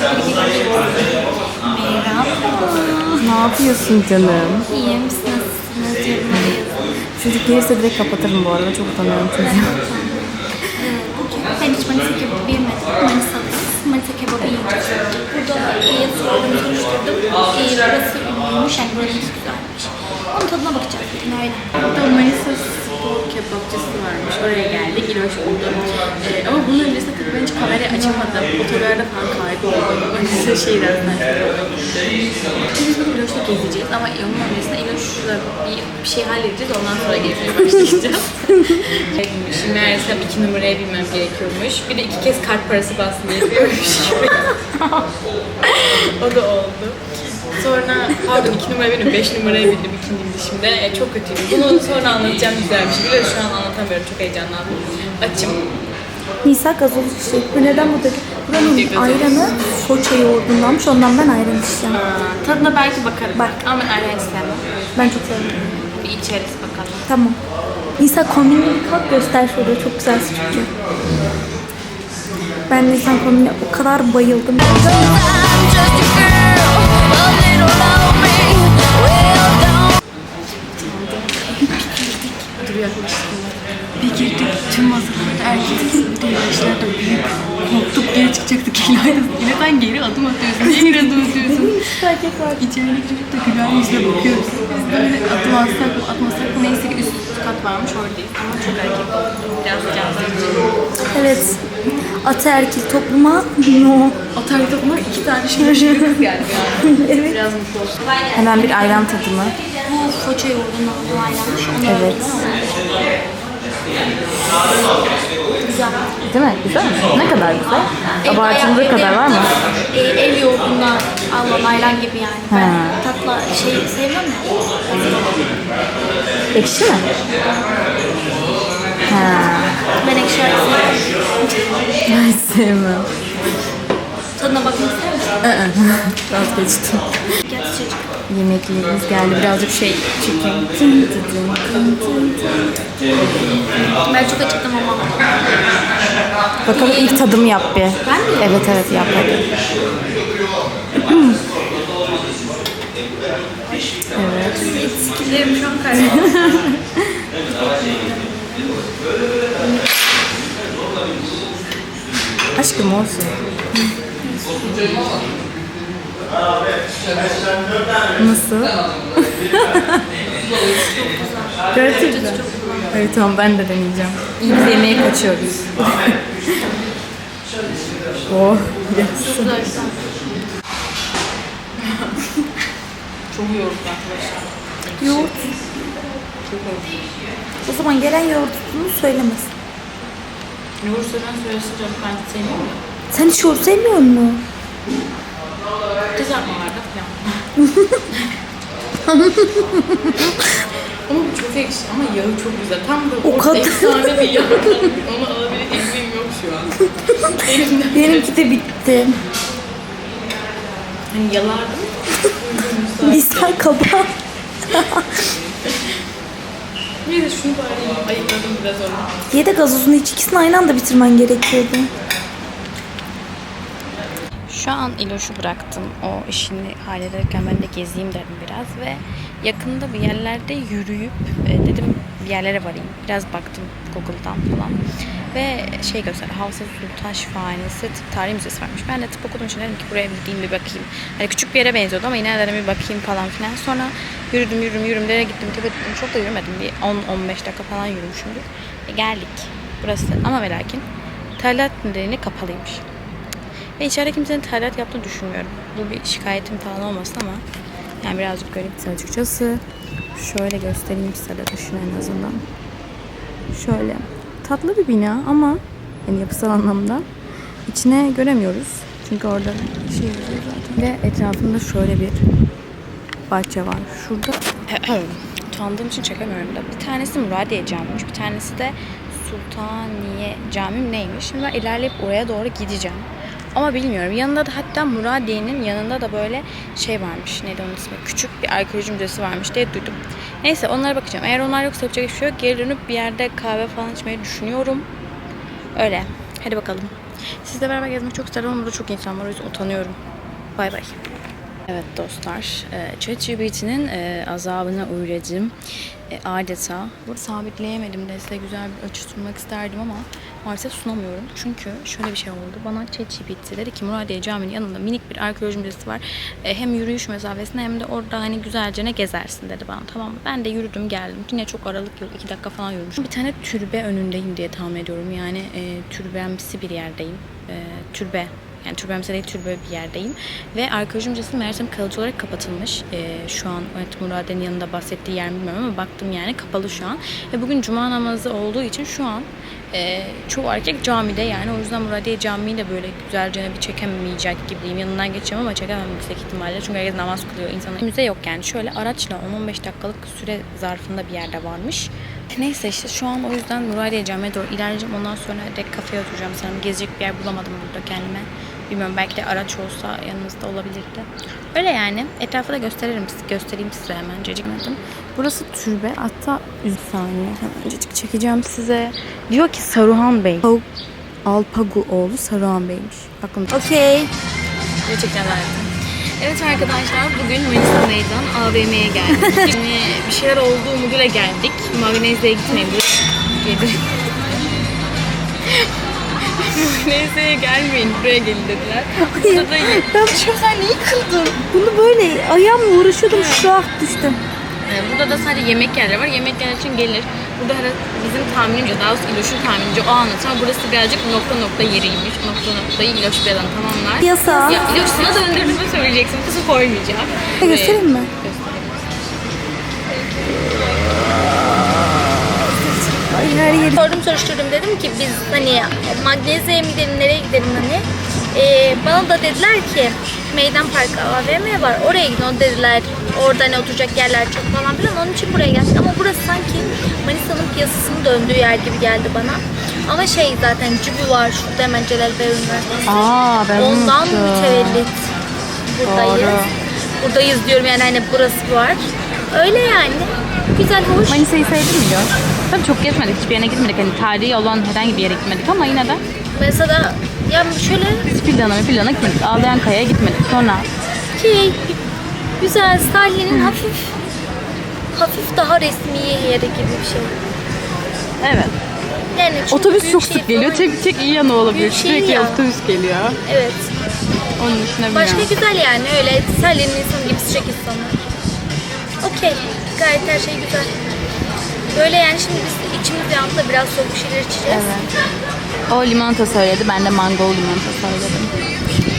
Merhaba. Ne yapıyorsun canım? İyiyim. Siz nasılsınız? Yorumlarıyız. Çocuk gelirse direkt kapatırım bu arada. Çok utanıyorum çocuğu. Bugün ben hiç Manisa kebabı yemedim. Manisa'dayız. Manisa kebabı yiyeceğiz. Burada iyi sorduğumu soruşturdum. İyi, burası ünlüymüş. Yani buranın güzelmiş. Onun tadına bakacağız bugün öyle. Burada Manisa spor kebapçısı varmış. Oraya geldik. İloş buldum. Ee, ama bunun öncesinde tabii ben hiç kamerayı açamadım. Otogarda falan kayboldum. Manisa şehirden Biz bugün İloş'ta gezeceğiz ama onun öncesinde İloş'la bir, bir şey halledeceğiz. Ondan sonra gezmeye başlayacağız. Şimdi meğersem iki numaraya binmem gerekiyormuş. Bir de iki kez kart parası basmam gerekiyormuş. o da oldu. Sonra pardon iki numara benim beş numaraya bindim ikinci gidişimde. E, çok kötüydü. Bunu sonra anlatacağım güzel bir. Biliyorum şu an anlatamıyorum. Çok heyecanlandım. Açım. Nisa gazoz içecek. Bu neden bu? Buranın ayranı Foça yoğurdundanmış. Ondan ben ayran. Aa, tadına belki bakarım. Bak. Ama ben ayran istemem. Ben çok seviyorum. Bir içeriz bakalım. Tamam. Nisa kombinini bir kalk göster şurada. Çok güzel çünkü. Ben Nisa kombine o kadar bayıldım. Dur yaklaştım. Girdik tüm masalarda erkek bir de büyük. Korktuk geri çıkacaktık İlayda. Yine sen geri adım atıyorsun. Niye geri adım atıyorsun? erkek var. İçeri girip de gülen yüzle bakıyoruz. Biz böyle adım atsak mı atmasak mı neyse ki üst kat varmış oradayız. Ama çok erkek Biraz can sıkıcı. Evet. Ataerkil topluma no. Otel takımlar iki tane şöyle kız geldi yani. evet. Biraz mutlu oldum. Hemen bir ayran tadımı. Bu Foça yoğurdundan bu ayranmış. Onu Evet. Değil mi? Güzel? Ne kadar güzel? Abartıldığı kadar var mı? E, ev yoğurdundan alınan ayran gibi yani. Ben Ha. tatlı şey sevmem ya. Ekşi mi? Ha. Ben ekşi ayran sevmem. Ben sevmem. Tadına bakmak ister misin? Vazgeçtim. Yemeklerimiz geldi. Birazcık şey çekin. Ben çok acıktım ama. Bakalım ilk tadımı yap bir. Ben mi? Evet evet yap hadi. evet. Skillerim şu an kayboldu. Aşkım olsun. Nasıl? Gerçekten. Evet tamam ben de deneyeceğim. İyi biz yemeğe kaçıyoruz. oh yes. Çok yoruldum arkadaşlar. Yoğurt. O zaman gelen yoğurtunu söylemesin. Yoğurt söylen söylesin canım ben sevmiyorum. Sen hiç yoğurt sevmiyor musun? Kızartmalarda falan. ama bu çok ekşi ama yağı çok güzel. Tam da O kadar. efsane bir yağ. Onu alabilir emeğim yok şu an. Elimden. Benimki de bitti. Hani yalardım. Nisan kaba. Bir de şunu bari ayıkladım biraz onu. Ye de gazozunu iç. İkisini aynı anda bitirmen gerekiyordu. Şu an İloş'u bıraktım. O işini hallederken ben de gezeyim dedim biraz ve yakında bir yerlerde yürüyüp e, dedim bir yerlere varayım. Biraz baktım Google'dan falan. Ve şey gösterdi. Havsa Sultan Şifahanesi Tıp Tarihi Müzesi varmış. Ben de tıp okuduğum için dedim ki buraya bir gideyim bir bakayım. Hani küçük bir yere benziyordu ama yine de dedim bir bakayım falan filan. Sonra yürüdüm yürüdüm yürüdüm. Nereye gittim tepe gittim. Çok da yürümedim. Bir 10-15 dakika falan yürümüşümdür. E, geldik. Burası ama ve lakin nedeniyle kapalıymış. Ve içeride kimsenin terlat yaptığını düşünmüyorum. Bu bir şikayetim falan olmasın ama yani birazcık garipti açıkçası. Şöyle göstereyim size de dışını en azından. Şöyle. Tatlı bir bina ama yani yapısal anlamda içine göremiyoruz. Çünkü orada şey zaten. Ve etrafında şöyle bir bahçe var. Şurada utandığım için çekemiyorum da. Bir tanesi Muradiye Camii'ymiş. Bir tanesi de Sultaniye Camii neymiş. Şimdi ben ilerleyip oraya doğru gideceğim. Ama bilmiyorum. Yanında da hatta Muradiye'nin yanında da böyle şey varmış. Neydi onun ismi? Küçük bir arkeoloji müzesi varmış diye duydum. Neyse onlara bakacağım. Eğer onlar yoksa yapacak hiçbir şey yok. Geri dönüp bir yerde kahve falan içmeyi düşünüyorum. Öyle. Hadi bakalım. Sizle beraber gezmek çok isterim ama burada çok insan var. O yüzden utanıyorum. Bay bay. Evet dostlar, e, ChatGPT'nin e, azabına uğradım. E, adeta. Burada sabitleyemedim de size güzel bir ölçü sunmak isterdim ama maalesef sunamıyorum. Çünkü şöyle bir şey oldu. Bana ChatGPT dedi ki Muradiye Camii'nin yanında minik bir arkeoloji müzesi var. Hem yürüyüş mesafesinde hem de orada hani güzelce ne gezersin dedi bana. Tamam? Ben de yürüdüm geldim. Yine çok aralık yok. iki dakika falan yürümüşüm. Bir tane türbe önündeyim diye tahmin ediyorum. Yani e, türbemsi bir yerdeyim. E, türbe yani türbemse değil türbe bir yerdeyim. Ve arkeoloji müzesi meğersem kalıcı olarak kapatılmış. Ee, şu an evet Murade'nin yanında bahsettiği yer mi bilmiyorum ama baktım yani kapalı şu an. Ve bugün cuma namazı olduğu için şu an e, çoğu erkek camide yani o yüzden Muradiye Camii'yi de böyle güzelce bir çekemeyecek gibiyim. Yanından geçeceğim ama çekemem yüksek ihtimalle. Çünkü herkes namaz kılıyor. İnsanlar müze yok yani. Şöyle araçla 10-15 dakikalık süre zarfında bir yerde varmış. Neyse işte şu an o yüzden Muradiye Camii'ye doğru ilerleyeceğim. Ondan sonra direkt kafeye oturacağım. Sanırım gezecek bir yer bulamadım burada kendime. Bilmiyorum belki de araç olsa yanımızda olabilirdi. Öyle yani. Etrafı da gösteririm, göstereyim size hemen. Cacıkmadım. Burası türbe. Hatta bir saniye. Hemencecik çekeceğim size. Diyor ki Saruhan Bey. Pag- Alpaguoğlu Saruhan Bey'miş. Aklımda. Okey. Gerçekten hayatım. Evet arkadaşlar bugün Manisa Meydan AVM'ye geldik. Şimdi bir şeyler olduğu umuduyla geldik. Magnezya'ya gitmeyin. Buraya Magnezya'ya gelmeyin buraya gelin dediler. Burada da Ben sen neyi kıldın? Bunu böyle ayağımla uğraşıyordum şu an düştüm. Ee, Burada da sadece yemek yerleri var. Yemek yerleri için gelir. Burada her bizim tahminimce, daha doğrusu İloş'un tahminince o anlatıyor. Ama burası birazcık nokta nokta yeriymiş. Nokta noktayı İloş birazdan tamamlar. Yasa. Ya İloş sana döndürdüğümü söyleyeceksin. Kızı koymayacağım. Göstereyim mi? Her yeri. Sordum soruşturdum dedim ki biz hani Magnezya'ya mı gidelim nereye gidelim hani. Ee, bana da dediler ki Meydan Parkı AVM var oraya gidin o dediler. Orada hani oturacak yerler çok falan filan onun için buraya geldik ama burası sanki Manisa'nın piyasasının döndüğü yer gibi geldi bana. Ama şey zaten Cübü var şurada hemen Celal Bayar Üniversitesi. Aa ben Ondan mütevellit buradayız. Doğru. Buradayız diyorum yani hani burası var. Öyle yani. Güzel, hoş. Manisa'yı sevdin mi Gör? Tabii çok gezmedik, hiçbir yerine gitmedik. Hani tarihi olan herhangi bir yere gitmedik ama yine de Mesela ya şöyle biz Fidan'a ve Fidan'a gitmedik. Ağlayan Kaya'ya gitmedik. Sonra şey güzel Salih'in hafif hafif daha resmi yeri gibi bir şey. evet. Yani çünkü Otobüs büyük çok şehir sık geliyor. falan- Tek tek iyi yanı olabilir. Büyük şehir Sürekli ya. otobüs geliyor. Evet. Onun dışında Başka güzel yani öyle Salih'in insanı gibi sıcak insanlar. Okey. Gayet her şey güzel. Böyle yani şimdi biz içimiz yandı da biraz soğuk şeyler içeceğiz. O limonata söyledi. Ben de mango limonata söyledim.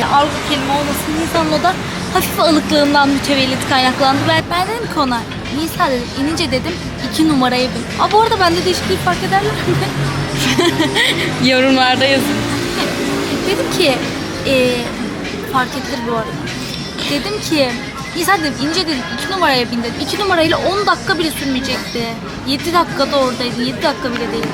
Ya Avrupa kelime olmasın Nisan'ın o da hafif alıklığından mütevellit kaynaklandı. Ben, ben dedim ki ona Nisa dedim inince dedim iki numaraya bin. Aa bu arada bende değişiklik fark ederler mi? Yorumlarda yazın. dedim ki e, fark edilir bu arada. Dedim ki Nisa dedim ince dedim iki numaraya bin dedim. İki numarayla 10 dakika bile sürmeyecekti. 7 dakikada oradaydı. 7 dakika bile değil.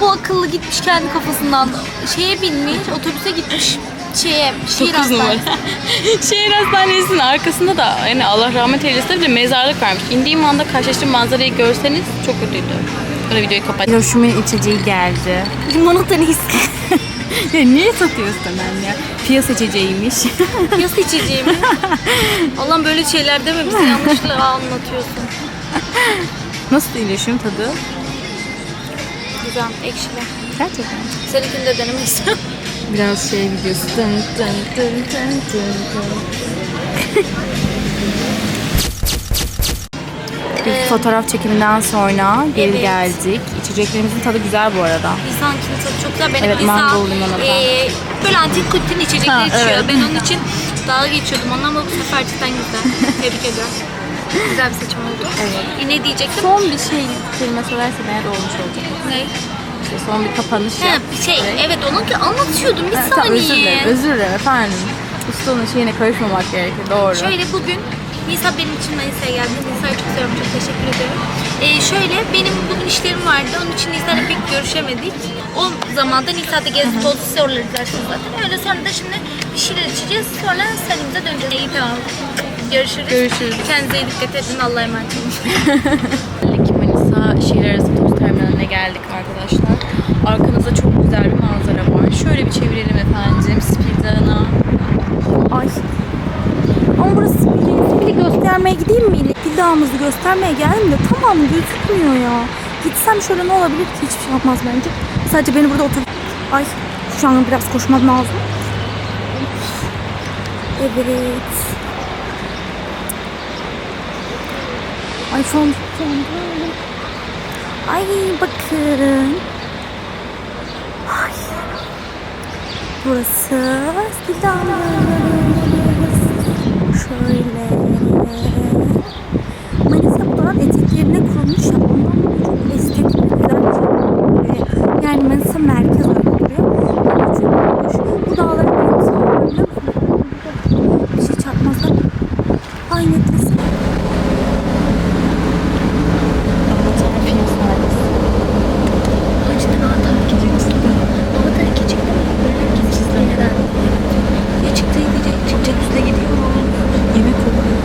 Bu akıllı gitmiş kendi kafasından şeye binmiş, otobüse gitmiş şeye, şehir 9 numara. hastanesine. Şehir hastanesinin arkasında da yani Allah rahmet eylesin de bir mezarlık varmış. İndiğim anda karşılaştığım manzarayı görseniz çok kötüydü. Burada videoyu kapat. Hiroşima'nın içeceği geldi. Limonata his? ya niye satıyorsun hemen ya? Piyasa içeceğiymiş. Yas içeceğim. Allah'ım böyle şeyler deme bize yanlışlıkla anlatıyorsun. Nasıl iyileşiyorum tadı? Güzel, ekşili. Gerçekten. Seninkini de istiyorum. Biraz şey videosu. Dın dın dın dın dın dın. İlk fotoğraf çekiminden sonra geri Evet. geldik. İçeceklerimizin tadı güzel bu arada. Lisankinin tadı çok güzel. Benim Evet, Lisa mango limonata. eee, böyle antik kutin içecekleri Ha, içiyor. evet. Ben onun için dalga geçiyordum. Ondan ama bu sefer cidden güzel. Tebrik ediyorum. Güzel bir seçim oldu. Evet. E, ne diyecektim? Son bir şey kelime söylersen eğer olmuş olacak. Ne? İşte son bir kapanış Ha, yap. bir şey. Evet onun ki anlatıyordum. Bir Ha, tamam, özür saniye. dilerim, özür dilerim efendim. Ustanın şeyine karışmamak gerekir, doğru. Şöyle bugün Nisa benim için Manisa'ya geldi. Nisa'yı çok seviyorum. Çok teşekkür ediyorum. Ee, şöyle benim bugün işlerim vardı. Onun için Nisa'yla pek görüşemedik. O zaman da Nisa'da gezdi tozlu soruları izlersiniz zaten. Öyle sonra da şimdi bir şeyler içeceğiz. Sonra senimize döneceğiz. İyi tamam. Görüşürüz. Görüşürüz. Kendinize iyi dikkat edin. Allah'a emanet olun. Manisa şehir arası toz terminaline geldik arkadaşlar. Arkamızda çok güzel bir manzara efendim Spil Dağı'na. Ay. Ama burası Spil'i Spil'i göstermeye gideyim mi? Dağımızı göstermeye geldim de tamam gözükmüyor ya. Gitsem şöyle ne olabilir ki hiçbir şey yapmaz bence. Sadece beni burada otur... Ay şu an biraz koşmam lazım. Evet. Ay son son Ay bakın. Ay. Burası Sildanız. Manisa Burak'ın eteklerine kurulmuş ya. Ondan çok estetik güzel bir. Böyle, Yani Manisa merkez öyle duruyor. Ama çok hoş. Bu dağların en son biliyor musun? Bir şey çarpmazsa. Ay netlesin. Anlatan film sahnesi. Hacı'nın Avatar gecesi. Avatar gecekte böyle gecesi neden? Ya çıktı gidecek, çıkacak üstüne gidiyor. Yemek kokuyor.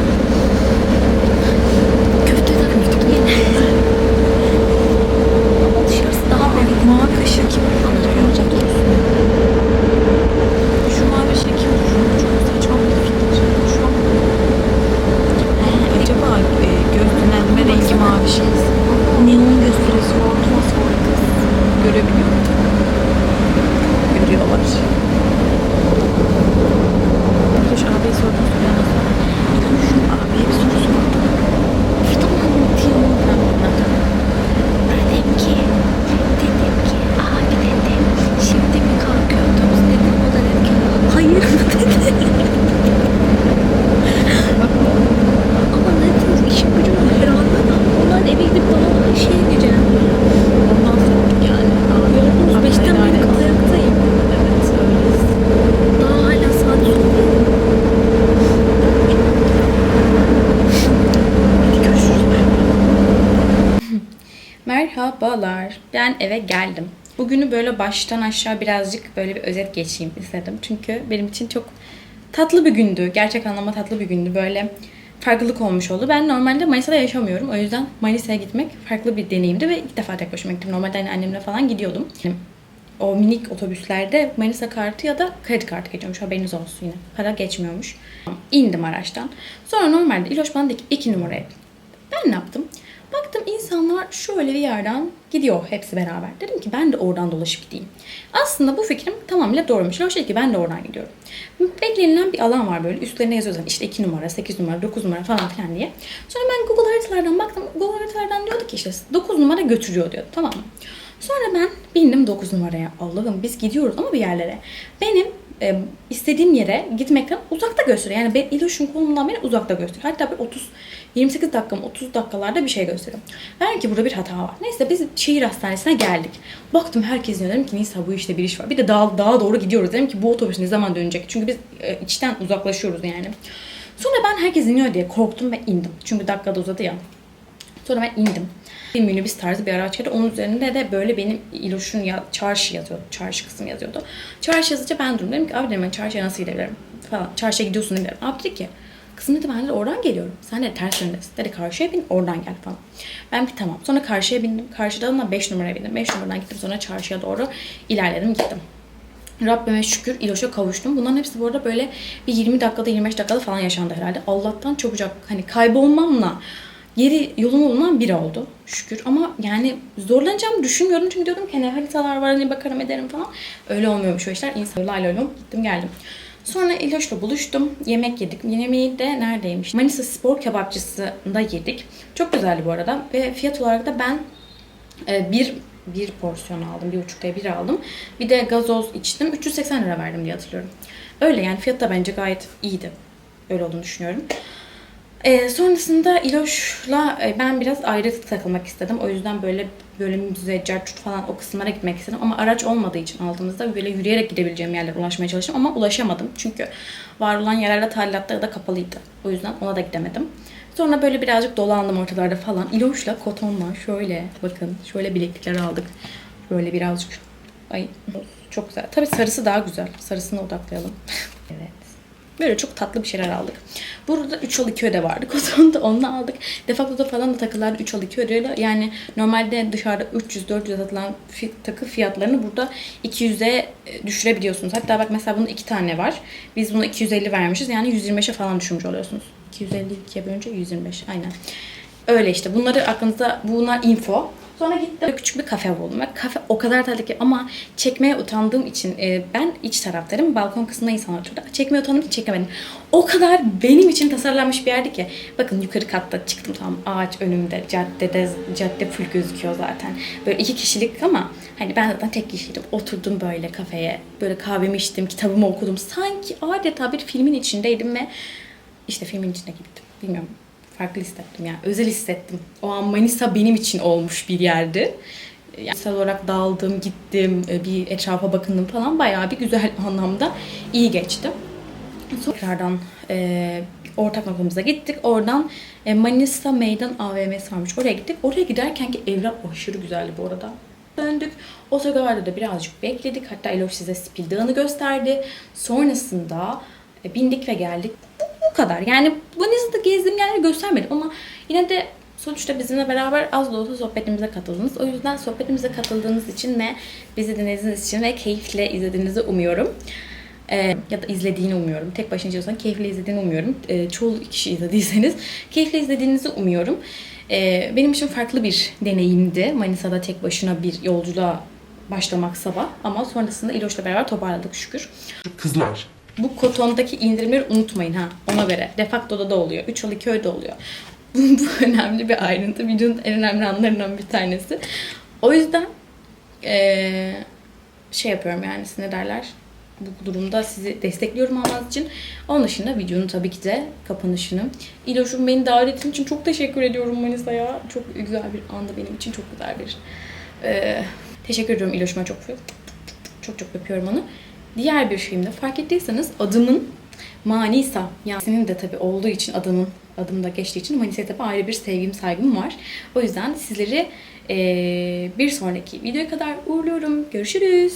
Köfte de köfte yine. Ama dışarısı daha böyle mavi kaşığı gibi anlatıyor olacak. Şu mavi şey kim? Çok saçma bir fikir. Şu an... Ee, acaba e, gözlenme rengi mavi şey. Neon gösterisi var. Nasıl var kız? Görebiliyor musun? Görüyorlar. Hoş abiye sordum. Abiye bir soru sordum. Şuradan anlatıyor. Dedim ki, dedim ki, abi dedim, şimdi mi kalkıyor otobüs dedim. O da dedi ki, hayır dedi. Ama ne diyor, işim gücüm var herhalde. Onların eve gidip bana şey diyeceğim. Ondan sorduk yani. Abi, Yorgunuz, abi beşten helal beri et. ayaktayım. Evet öyleyiz. Daha hala saat sonu. Hadi görüşürüz. Merhabalar. Ben eve geldim. Böyle baştan aşağı birazcık böyle bir özet geçeyim istedim. Çünkü benim için çok tatlı bir gündü. Gerçek anlamda tatlı bir gündü. Böyle farklılık olmuş oldu. Ben normalde Manisa'da yaşamıyorum. O yüzden Manisa'ya gitmek farklı bir deneyimdi ve ilk defa tek başıma gittim. Normalde hani annemle falan gidiyordum. O minik otobüslerde Manisa kartı ya da kredi kartı geçiyormuş. Haberiniz olsun yine. Para geçmiyormuş. İndim araçtan. Sonra normalde İloş bana dedi ki iki numaraya bin. Ben ne yaptım? Baktım insanlar şöyle bir yerden gidiyor hepsi beraber. Dedim ki ben de oradan dolaşıp gideyim. Aslında bu fikrim tamamıyla doğruymuş. Loş dedi ki ben de oradan gidiyorum. Beklenilen bir alan var böyle. Üstlerine yazıyor zaten işte 2 numara, 8 numara, 9 numara falan filan diye. Sonra ben Google haritalardan baktım. Google haritalardan diyordu ki işte 9 numara götürüyor diyordu. Tamam mı? Sonra ben bindim 9 numaraya. Allah'ım biz gidiyoruz ama bir yerlere. Benim e, istediğim yere gitmekten uzakta gösteriyor. Yani ben İloş'un konumdan beni uzakta gösteriyor. Hatta bir 30 28 dakika mı 30 dakikalarda bir şey gösteriyor. Ben ki burada bir hata var. Neyse biz şehir hastanesine geldik. Baktım herkes diyor. Dedim ki Nisa bu işte bir iş var. Bir de daha, daha doğru gidiyoruz. Dedim ki bu otobüs ne zaman dönecek? Çünkü biz e, içten uzaklaşıyoruz yani. Sonra ben herkes iniyor diye korktum ve indim. Çünkü dakikada uzadı ya. Sonra ben indim. Bir minibüs tarzı bir araç geldi. Onun üzerinde de böyle benim İloş'un ya, çarşı yazıyordu. Çarşı kısmı yazıyordu. Çarşı yazınca ben durdum. Dedim ki abi dedim ben çarşıya nasıl gidebilirim? Falan. Çarşıya gidiyorsun değil mi? Abi dedi ki kızım dedi ben de oradan geliyorum. Sen de ters yöndesin. Dedi karşıya bin oradan gel falan. Ben bir tamam. Sonra karşıya bindim. Karşıdan da 5 numaraya bindim. 5 numaradan gittim. Sonra çarşıya doğru ilerledim gittim. Rabbime şükür İloş'a kavuştum. Bunların hepsi bu arada böyle bir 20 dakikada 25 dakikada falan yaşandı herhalde. Allah'tan çabucak hani kaybolmamla geri yolumu bulunan biri oldu şükür. Ama yani zorlanacağımı düşünmüyorum. Çünkü diyordum ki hani haritalar var hani bakarım ederim falan. Öyle olmuyormuş o işler. İnsanlarla alıyorum. Gittim geldim. Sonra İloş'la buluştum. Yemek yedik. Yemeği de neredeymiş? Manisa Spor Kebapçısı'nda yedik. Çok güzeldi bu arada. Ve fiyat olarak da ben e, bir bir porsiyon aldım. Bir buçuk bir aldım. Bir de gazoz içtim. 380 lira verdim diye hatırlıyorum. Öyle yani fiyat da bence gayet iyiydi. Öyle olduğunu düşünüyorum. E, sonrasında İloş'la e, ben biraz ayrı takılmak istedim. O yüzden böyle böyle müze, carçut falan o kısımlara gitmek istedim. Ama araç olmadığı için aldığımızda böyle yürüyerek gidebileceğim yerlere ulaşmaya çalıştım. Ama ulaşamadım. Çünkü var olan yerlerde tadilatta ya da kapalıydı. O yüzden ona da gidemedim. Sonra böyle birazcık dolandım ortalarda falan. İloş'la kotonla şöyle bakın şöyle bileklikler aldık. Böyle birazcık ay çok güzel. Tabii sarısı daha güzel. Sarısına odaklayalım. evet. Böyle çok tatlı bir şeyler aldık. Burada 3 al 2 öde vardı. Koton'da onu aldık. Defakto'da falan da takılar 3 al 2 ödeyle. Yani normalde dışarıda 300-400 satılan fi- takı fiyatlarını burada 200'e düşürebiliyorsunuz. Hatta bak mesela bunun 2 tane var. Biz buna 250 vermişiz. Yani 125'e falan düşürmüş oluyorsunuz. 250 2'ye bölünce 125. Aynen. Öyle işte. Bunları aklınızda bunlar info. Sonra gittim küçük bir kafe buldum. Ve kafe o kadar tatlı ki ama çekmeye utandığım için e, ben iç taraftayım. Balkon kısmında insanlar oturdu. Çekmeye utandığım için çekemedim. O kadar benim için tasarlanmış bir yerdi ki. Bakın yukarı katta çıktım tam ağaç önümde. Caddede, cadde full gözüküyor zaten. Böyle iki kişilik ama hani ben zaten tek kişiydim. Oturdum böyle kafeye. Böyle kahvemi içtim, kitabımı okudum. Sanki adeta bir filmin içindeydim ve işte filmin içine gittim. Bilmiyorum. Farklı hissettim yani. Özel hissettim. O an Manisa benim için olmuş bir yerdi. Yani olarak dağıldım, gittim, e, bir etrafa bakındım falan. Bayağı bir güzel anlamda iyi geçti. Sonra tekrardan e, ortak noktamıza gittik. Oradan e, Manisa Meydan AVM'si varmış. Oraya gittik. Oraya giderken ki evler aşırı güzeldi bu arada. Döndük. Otogarda da birazcık bekledik. Hatta Elof size Spil Dağı'nı gösterdi. Sonrasında e, bindik ve geldik. Kadar. Yani Manisa'da gezdiğim yerleri göstermedim ama yine de sonuçta bizimle beraber az da olsa sohbetimize katıldınız. O yüzden sohbetimize katıldığınız için ve bizi dinlediğiniz için ve keyifle izlediğinizi umuyorum. Ee, ya da izlediğini umuyorum. Tek başına izliyorsan keyifle izlediğini umuyorum. Ee, çoğu kişi izlediyseniz keyifle izlediğinizi umuyorum. Ee, benim için farklı bir deneyimdi. Manisa'da tek başına bir yolculuğa başlamak sabah. Ama sonrasında İloş'la beraber toparladık şükür. Kızlar. Bu kotondaki indirimleri unutmayın ha ona göre. Defakto'da da oluyor. 3 yıl köyde oluyor. Bu, bu önemli bir ayrıntı. Videonun en önemli anlarından bir tanesi. O yüzden eee, şey yapıyorum yani siz ne derler? Bu durumda sizi destekliyorum almanız için. Onun dışında videonun tabii ki de kapanışını. İloş'um beni davet ettiğin için çok teşekkür ediyorum Manisa'ya. Çok güzel bir andı benim için. Çok güzel bir eee, teşekkür ediyorum İloş'uma çok çok çok öpüyorum onu. Diğer bir şeyimde fark ettiyseniz adımın Manisa. Yani senin de tabii olduğu için adımın adımda geçtiği için Manisa'ya tabii ayrı bir sevgim saygım var. O yüzden sizleri eee, bir sonraki videoya kadar uğurluyorum. Görüşürüz.